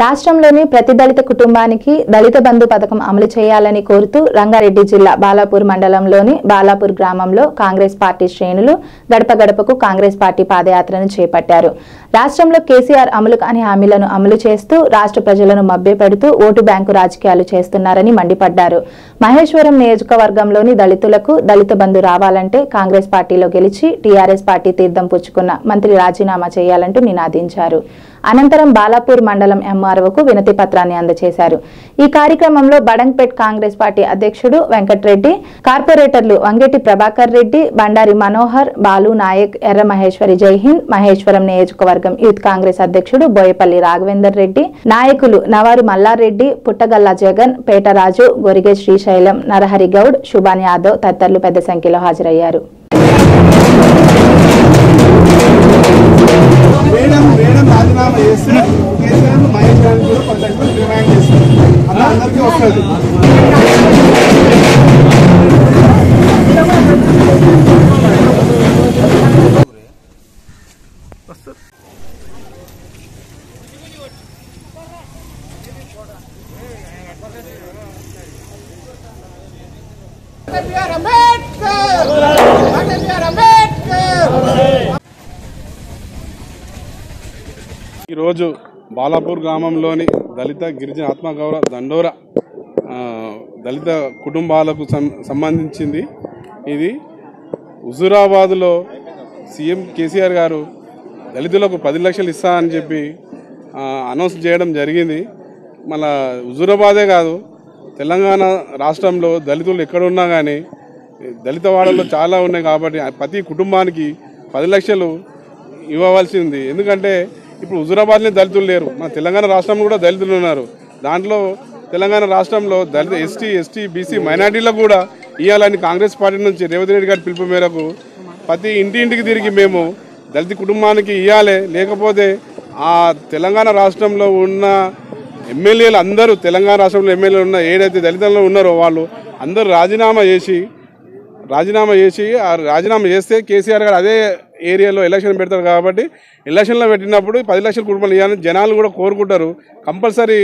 రాష్ట్రంలోని ప్రతి దళిత కుటుంబానికి దళిత బంధు పథకం అమలు చేయాలని కోరుతూ రంగారెడ్డి జిల్లా బాలాపూర్ మండలంలోని బాలాపూర్ గ్రామంలో కాంగ్రెస్ పార్టీ శ్రేణులు గడప గడపకు కాంగ్రెస్ పార్టీ పాదయాత్రను చేపట్టారు. రాష్ట్రంలో కేసీఆర్ అమలు కాని హామీలను అమలు చేస్తూ రాష్ట్ర ప్రజలను మభ్యపెడుతూ ఓటు బ్యాంకు రాజకీయాలు చేస్తున్నారని మండిపడ్డారు. మహేశ్వరం నియోజకవర్గంలోని దళితులకు దళిత బంధు రావాలంటే కాంగ్రెస్ పార్టీలో గెలిచి టీఆర్ఎస్ పార్టీ తీర్థం పుచ్చుకున్న మంత్రి రాజీనామా చేయాలంటూ నినాదించారు. అనంతరం బాలాపూర్ మండలం ఎంఆర్ఓకు వినతి పత్రాన్ని అందజేశారు. ఈ కార్యక్రమంలో బడంగ్పేట్ కాంగ్రెస్ పార్టీ అధ్యక్షుడు వెంకట్రెడ్డి కార్పొరేటర్లు వంగేటి ప్రభాకర్ రెడ్డి బండారి మనోహర్ బాలు నాయక్ ఎర్ర మహేశ్వరి జైహింద్ మహేశ్వరం నియోజకవర్గం యూత్ కాంగ్రెస్ అధ్యక్షుడు బోయపల్లి రాఘవేందర్ రెడ్డి నాయకులు నవారు మల్లారెడ్డి పుట్టగల్లా జగన్ పేటరాజు గొరిగే శ్రీశైలం నరహరి గౌడ్ శుభాన్ యాదవ్ తదితరులు పెద్ద సంఖ్యలో హాజరయ్యారు. ఈరోజు బాలాపూర్ గ్రామంలోని దళిత గిరిజన ఆత్మగౌరవ దండోరా దళిత కుటుంబాలకు సం- సంబంధించింది ఇది. హుజూరాబాద్లో సీఎం కేసీఆర్ గారు దళితులకు పది లక్షలు ఇస్తా అని చెప్పి అనౌన్స్ చేయడం జరిగింది. మళ్ళా హుజూరాబాదే కాదు తెలంగాణ రాష్ట్రంలో దళితులు ఎక్కడున్నా కానీ దళిత వాడల్లో చాలా ఉన్నాయి కాబట్టి ప్రతి కుటుంబానికి పది లక్షలు ఇవ్వవలసి ఉంది ఎందుకంటే ఇప్పుడు హుజూరాబాద్లో దళితులు లేరు. మన తెలంగాణ రాష్ట్రంలో కూడా దళితులు ఉన్నారు. దాంట్లో తెలంగాణ రాష్ట్రంలో దళిత ఎస్టీ ఎస్టీ బీసీ మైనార్టీలకు కూడా ఇవ్వాలని కాంగ్రెస్ పార్టీ నుంచి రేవంత్ రెడ్డి గారి పిలుపు మేరకు ప్రతి ఇంటి ఇంటికి తిరిగి మేము దళిత కుటుంబానికి ఇవ్వాలి లేకపోతే ఆ తెలంగాణ రాష్ట్రంలో ఉన్న ఎమ్మెల్యేలు అందరూ తెలంగాణ రాష్ట్రంలో ఎమ్మెల్యేలు ఉన్న ఏడైతే దళితంలో ఉన్నారో వాళ్ళు అందరూ రాజీనామా చేసి రాజీనామా చేసి ఆ రాజీనామా చేస్తే కేసీఆర్ గారు అదే ఏరియాలో ఎలక్షన్ పెడతారు కాబట్టి ఎలక్షన్లో పెట్టినప్పుడు పది లక్షల కుటుంబాలు ఇవ్వాలని జనాలు కూడా కోరుకుంటారు. కంపల్సరీ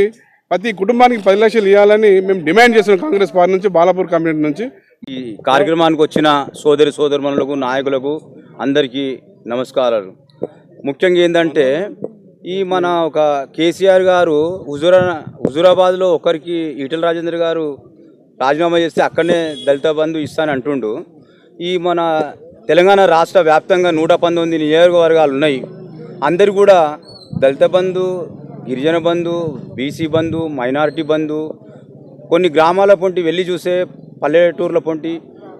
ప్రతి కుటుంబానికి పది లక్షలు ఇవ్వాలని మేము డిమాండ్ చేస్తున్నాం కాంగ్రెస్ పార్టీ నుంచి బాలాపూర్ కమిటీ నుంచి. ఈ కార్యక్రమానికి వచ్చిన సోదరి సోదరుమణులకు నాయకులకు అందరికీ నమస్కారాలు. ముఖ్యంగా ఏంటంటే ఈ మన ఒక కేసీఆర్ గారు హుజురా హుజురాబాద్లో ఒకరికి ఈటల రాజేంద్ర గారు రాజీనామా చేస్తే అక్కడనే దళిత బంధు ఇస్తాను అంటుండు. ఈ మన తెలంగాణ రాష్ట్ర వ్యాప్తంగా నూట పంతొమ్మిది నియోజకవర్గాలు ఉన్నాయి. అందరు కూడా దళిత బంధు గిరిజన బంధు బీసీ బంధు మైనారిటీ బంధు కొన్ని గ్రామాల పొంటి వెళ్ళి చూసే పల్లెటూర్ల పొంటి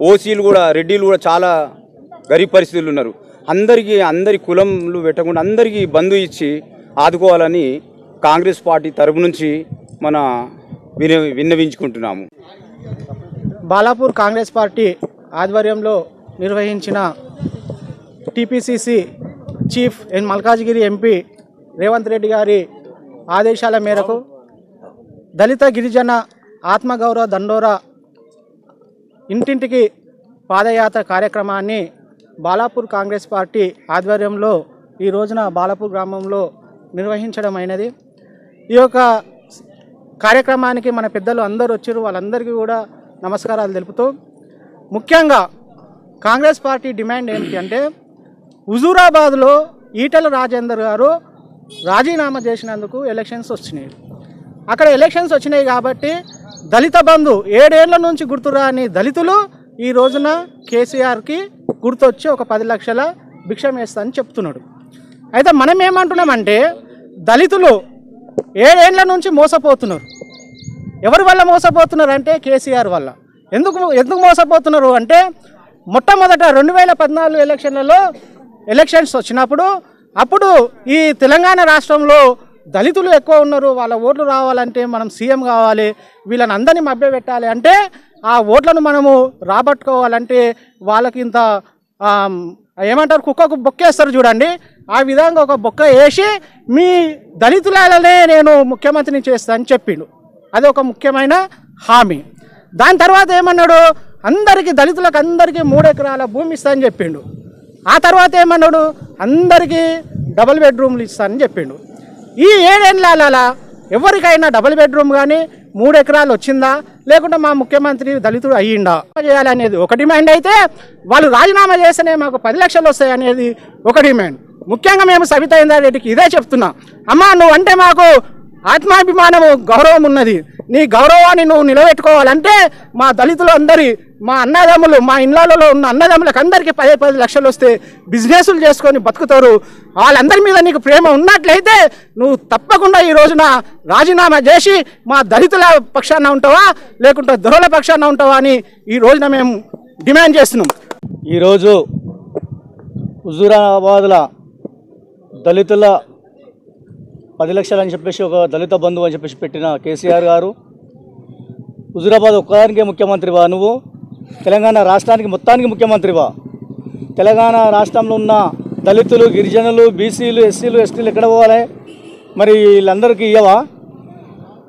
ఓసీలు కూడా రెడ్డిలు కూడా చాలా గరీబ్ పరిస్థితులు ఉన్నారు. అందరికీ అందరి కులంలు పెట్టకుండా అందరికీ బంధు ఇచ్చి ఆదుకోవాలని కాంగ్రెస్ పార్టీ తరపు నుంచి మన విన విన్నవించుకుంటున్నాము. బాలాపూర్ కాంగ్రెస్ పార్టీ ఆధ్వర్యంలో నిర్వహించిన TPCC chief and Malkajgiri MP Revanth Reddy గారి ఆదేశాల మేరకు దళిత గిరిజన ఆత్మగౌరవ దండోరా ఇంటింటికి పాదయాత్ర కార్యక్రమాన్ని బాలాపూర్ కాంగ్రెస్ పార్టీ ఆధ్వర్యంలో ఈ రోజున బాలాపూర్ గ్రామంలో నిర్వహించడం అయినది ఈ యొక్క కార్యక్రమానికి మన పెద్దలు అందరూ వచ్చారు. వాళ్ళందరికీ కూడా నమస్కారాలు తెలుపుతూ ముఖ్యంగా కాంగ్రెస్ పార్టీ డిమాండ్ ఏంటి అంటే హుజూరాబాద్లో ఈటల రాజేందర్ గారు రాజీనామా చేసినందుకు ఎలక్షన్స్ వచ్చినాయి. అక్కడ ఎలక్షన్స్ వచ్చినాయి కాబట్టి దళిత బంధు ఏడేళ్ళ నుంచి గుర్తురాని దళితులు ఈ రోజున కేసీఆర్కి గుర్తొచ్చి ఒక పది లక్షల భిక్షం వేస్తా అని చెప్తున్నాడు. అయితే మనం ఏమంటున్నామంటే దళితులు ఏడేళ్ళ నుంచి మోసపోతున్నారు. ఎవరి వల్ల మోసపోతున్నారు అంటే కేసీఆర్ వల్ల. ఎందుకు ఎందుకు మోసపోతున్నారు అంటే మొట్టమొదట రెండు వేల పద్నాలుగు ఎలక్షన్లలో ఎలక్షన్స్ వచ్చినప్పుడు అప్పుడు ఈ తెలంగాణ రాష్ట్రంలో దళితులు ఎక్కువ ఉన్నారు వాళ్ళ ఓట్లు రావాలంటే మనం సీఎం కావాలి వీళ్ళని అందరినీ మభ్యపెట్టాలి అంటే ఆ ఓట్లను మనము రాబట్టుకోవాలంటే వాళ్ళకి ఇంత ఏమంటారు కుక్కకు బొక్కేస్తారు చూడండి. ఆ విధంగా ఒక బొక్క వేసి మీ దళితులనే నేను ముఖ్యమంత్రిని చేస్తానని చెప్పిండు. అది ఒక ముఖ్యమైన హామీ. దాని తర్వాత ఏమన్నాడు అందరికీ దళితులకు అందరికీ మూడు ఎకరాల భూమి ఇస్తా అని చెప్పిండు. ఆ తర్వాత ఏమన్నాడు అందరికీ డబుల్ బెడ్రూమ్లు ఇస్తానని చెప్పిండు. ఈ ఏడేళ్ళ ఎవరికైనా డబుల్ బెడ్రూమ్ కానీ మూడు ఎకరాలు వచ్చిందా? లేకుంటే మా ముఖ్యమంత్రి దళితుడు అయ్యిండా? చేయాలనేది ఒక డిమాండ్ అయితే వాళ్ళు రాజీనామా చేస్తేనే మాకు పది లక్షలు వస్తాయి అనేది ఒక డిమాండ్. ముఖ్యంగా మేము సవితా ఇందారెడ్డికి ఇదే చెప్తున్నాం. అమ్మా నువ్వు అంటే మాకు ఆత్మాభిమానము గౌరవం ఉన్నది. నీ గౌరవాన్ని నువ్వు నిలబెట్టుకోవాలంటే మా దళితులు అందరి మా అన్నదమ్ములు మా ఇళ్ళలో ఉన్న అన్నదమ్ములకు అందరికీ పదే పది లక్షలు వస్తే బిజినెస్లు చేసుకొని బతుకుతారు. వాళ్ళందరి మీద నీకు ప్రేమ ఉన్నట్లయితే నువ్వు తప్పకుండా ఈ రోజున రాజీనామా చేసి మా దళితుల పక్షాన ఉంటావా లేకుంటే దొరల పక్షాన ఉంటావా అని ఈ రోజున మేము డిమాండ్ చేస్తున్నాం. ఈరోజు హుజూరాబాద్ల దళితుల పది లక్షలు అని చెప్పేసి ఒక దళిత బంధువు అని చెప్పేసి పెట్టిన కేసీఆర్ గారు. హుజురాబాద్ ఒక్కదానికే ముఖ్యమంత్రివా నువ్వు. తెలంగాణ రాష్ట్రానికి మొత్తానికి ముఖ్యమంత్రివా తెలంగాణ రాష్ట్రంలో ఉన్న దళితులు గిరిజనులు బీసీలు ఎస్సీలు ఎస్టీలు ఎక్కడ పోవాలి? మరి వీళ్ళందరికీ ఇయ్యవా?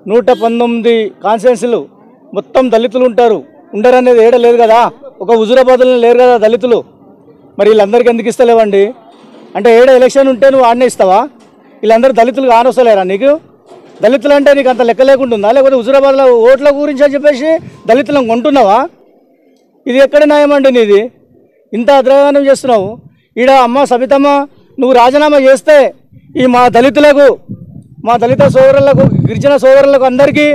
నూట పంతొమ్మిది కాన్స్టిట్యున్సీలు మొత్తం దళితులు ఉంటారు. ఉండరనేది ఏడ లేదు కదా? ఒక హుజురాబాద్లో లేరు కదా దళితులు. మరి వీళ్ళందరికీ ఎందుకు ఇస్తలేవండి? అంటే ఏడ ఎలక్షన్ ఉంటే నువ్వు ఆడనే ఇస్తావా? వీళ్ళందరూ దళితులు కానొస్తలేరా నీకు దళితులు అంటే నీకు అంత లెక్క లేకుంటుందా లేకపోతే హుజూరాబాద్లో ఓట్ల గురించి అని చెప్పేసి దళితులను కొంటున్నావా ఇది ఎక్కడ న్యాయమండి నీది ఇంత అద్రగానం చేస్తున్నావు ఈడ అమ్మ సబితమ్మ నువ్వు రాజీనామా చేస్తే ఈ మా దళితులకు మా దళిత సోదరులకు గిరిజన సోదరులకు అందరికీ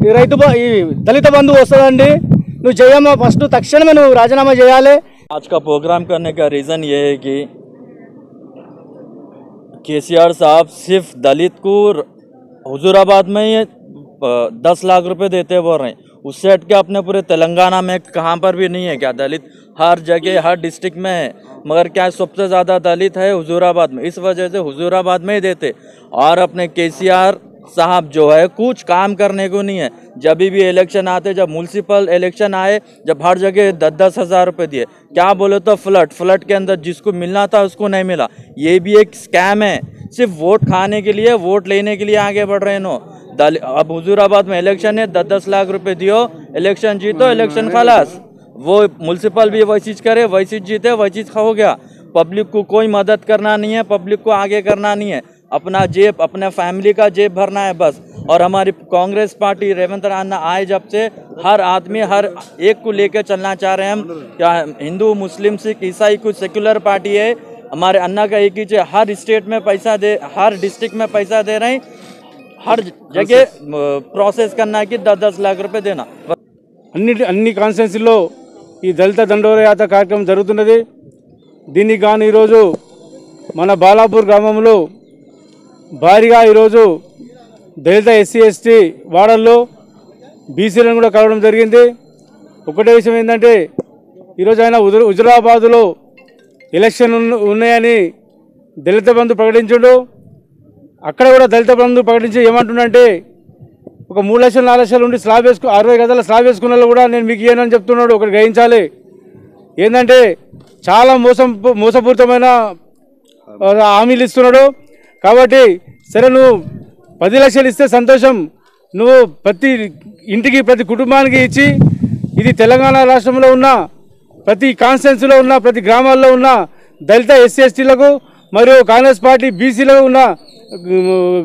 ఈ రైతు బ- ఈ దళిత బంధువు వస్తుందండి నువ్వు చేయమ్మా ఫస్ట్ తక్షణమే నువ్వు రాజీనామా చేయాలి आज का प्रोग्राम करने का रीज़न ये है कि केसीआर साहब सिर्फ़ दलित को हजूराबाद में ही दस लाख रुपए देते बोल रहे हैं। उससे हट के अपने पूरे तेलंगाना में, कहाँ पर भी नहीं है क्या दलित? हर जगह, हर डिस्ट्रिक्ट में है। मगर क्या सबसे ज़्यादा दलित है हजूराबाद में? इस वजह से हजूराबाद में ही देते। और अपने केसीआर साहब जो है, कुछ काम करने को नहीं है। जब भी इलेक्शन आते, जब म्यूनसिपल इलेक्शन आए, जब हर जगह दस दस हज़ार रुपये दिए। क्या बोले तो फ्लड फ्लड के अंदर जिसको मिलना था, उसको नहीं मिला। ये भी एक स्कैम है। सिर्फ़ वोट खाने के लिए, वोट लेने के लिए आगे बढ़ रहे नो दल, अब हजूराबाद में इलेक्शन है दस दस लाख रुपए दियो इलेक्शन जीतो इलेक्शन खलास। वो म्यूनसिपल भी वही चीज़ करे, वही चीज़ जीते, वही चीज़ हो गया। पब्लिक को कोई मदद करना नहीं है पब्लिक को आगे करना नहीं है। अपना जेब अपने फैमिली का जेब भरना है बस और हमारी कांग्रेस पार्टी रेवंत राणा आए जब से हर आदमी हर एक को लेकर चलना चाह रहे हैं हम क्या हिंदू मुस्लिम सिख ईसाई कुछ सेक्युलर पार्टी है हमारे अन्ना का एक ही चीज़, हर स्टेट में पैसा दे हर डिस्ट्रिक्ट में पैसा दे रहे हैं हर जगह प्रोसेस करना है कि दस दस लाख रुपए देना అన్నిటి అన్ని కాన్స్టిట్యున్సీల్లో ఈ దళిత దండోర యాత్ర కార్యక్రమం జరుగుతున్నది దీనికి గాను ఈరోజు మన బాలాపూర్ గ్రామంలో భారీగా ఈరోజు దళిత ఎస్సీ ఎస్టీ వాడల్లో బీసీలను కూడా కలవడం జరిగింది. ఒకటే విషయం ఏంటంటే ఈరోజు ఆయన హుజు హుజురాబాదులో ఎలక్షన్ ఉన్నాయని దళిత బంధు ప్రకటించుడు. అక్కడ కూడా దళిత బంధు ప్రకటించి ఏమంటుండంటే ఒక మూడు లక్షలు నాలుగు లక్షలు ఉండి స్లాబ్ వేసుకు అరవై గదాల స్లాబ్ వేసుకున్న కూడా నేను మీకు ఇయ్యనని చెప్తున్నాడు. ఒకటి గ్రహించాలి. ఏంటంటే చాలా మోసం మోసపూరితమైన హామీలు ఇస్తున్నాడు. కాబట్టి సరే నువ్వు పది లక్షలు ఇస్తే సంతోషం. నువ్వు ప్రతి ఇంటికి ప్రతి కుటుంబానికి ఇచ్చి ఇది తెలంగాణ రాష్ట్రంలో ఉన్న ప్రతి కాన్స్టిట్యున్సీలో ఉన్న ప్రతి గ్రామాల్లో ఉన్న దళిత ఎస్సీ ఎస్టీలకు మరియు కాంగ్రెస్ పార్టీ బీసీలో ఉన్న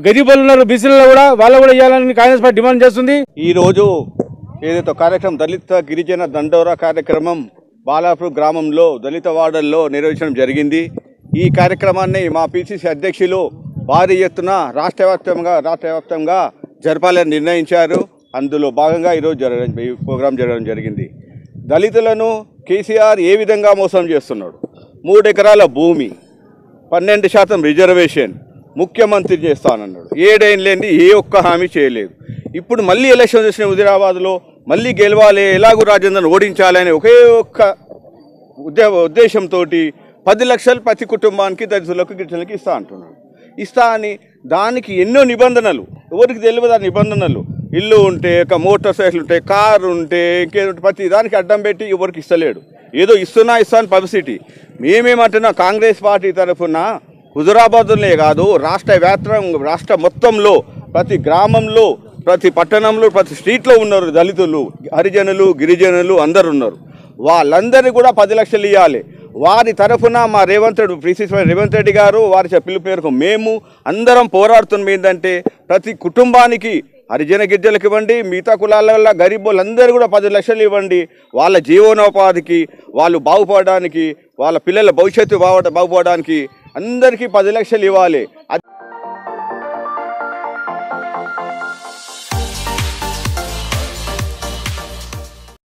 గరీబులు ఉన్నారు బీసీలలో కూడా వాళ్ళు కూడా ఇవ్వాలని కాంగ్రెస్ పార్టీ డిమాండ్ చేస్తుంది. ఈరోజు ఏదైతే కార్యక్రమం దళిత గిరిజన దండోరా కార్యక్రమం బాలాపూర్ గ్రామంలో దళిత వార్డల్లో నిర్వహించడం జరిగింది. ఈ కార్యక్రమాన్ని మా పిసిసి అధ్యక్షులు భారీ ఎత్తున రాష్ట్ర వ్యాప్తంగా రాష్ట్ర వ్యాప్తంగా జరపాలని నిర్ణయించారు. అందులో భాగంగా ఈరోజు జరగడం ఈ ప్రోగ్రాం జరగడం జరిగింది. దళితులను కేసీఆర్ ఏ విధంగా మోసం చేస్తున్నాడు? మూడు ఎకరాల భూమి పన్నెండు శాతం రిజర్వేషన్ ముఖ్యమంత్రి చేస్తానన్నాడు. ఏడేం లేని ఏ ఒక్క హామీ చేయలేదు. ఇప్పుడు మళ్ళీ ఎలక్షన్ చేసిన హుజరాబాద్లో మళ్ళీ గెలవాలి ఎలాగూ రాజేంద్రను ఓడించాలని ఒకే ఒక్క ఉద్దేశంతో పది లక్షలు ప్రతి కుటుంబానికి దళితులకు గిరిజనులకు ఇస్తా అంటున్నాడు. ఇస్తా అని దానికి ఎన్నో నిబంధనలు. ఎవరికి తెలియదు ఆ నిబంధనలు. ఇల్లు ఉంటే ఒక మోటార్ సైకిల్ ఉంటే కారు ఉంటే ఇంకేదో ప్రతి దానికి అడ్డం పెట్టి ఎవరికి ఇస్తలేడు. ఏదో ఇస్తున్నా ఇస్తా అని పబ్లిసిటీ. మేమేమంటున్నా కాంగ్రెస్ పార్టీ తరఫున హుజురాబాద్లోనే కాదు రాష్ట్ర వ్యాప్తంగా రాష్ట్ర మొత్తంలో ప్రతి గ్రామంలో ప్రతి పట్టణంలో ప్రతి స్ట్రీట్లో ఉన్నారు దళితులు హరిజనులు గిరిజనులు అందరు ఉన్నారు వాళ్ళందరినీ కూడా పది లక్షలు ఇవ్వాలి వారి తరఫున మా రేవంత్ రెడ్డి ప్రిన్సిపల్ రేవంత్ రెడ్డి గారు వారి పిలుపు మేరకు మేము అందరం పోరాడుతున్నాం ఏంటంటే ప్రతి కుటుంబానికి హరిజన గిరిజలకు ఇవ్వండి మిగతా కులాల గరీబులందరూ కూడా పది లక్షలు ఇవ్వండి. వాళ్ళ జీవనోపాధికి వాళ్ళు బాగుపడడానికి వాళ్ళ పిల్లల భవిష్యత్తు బాగు బాగుపడడానికి అందరికీ పది లక్షలు ఇవ్వాలి.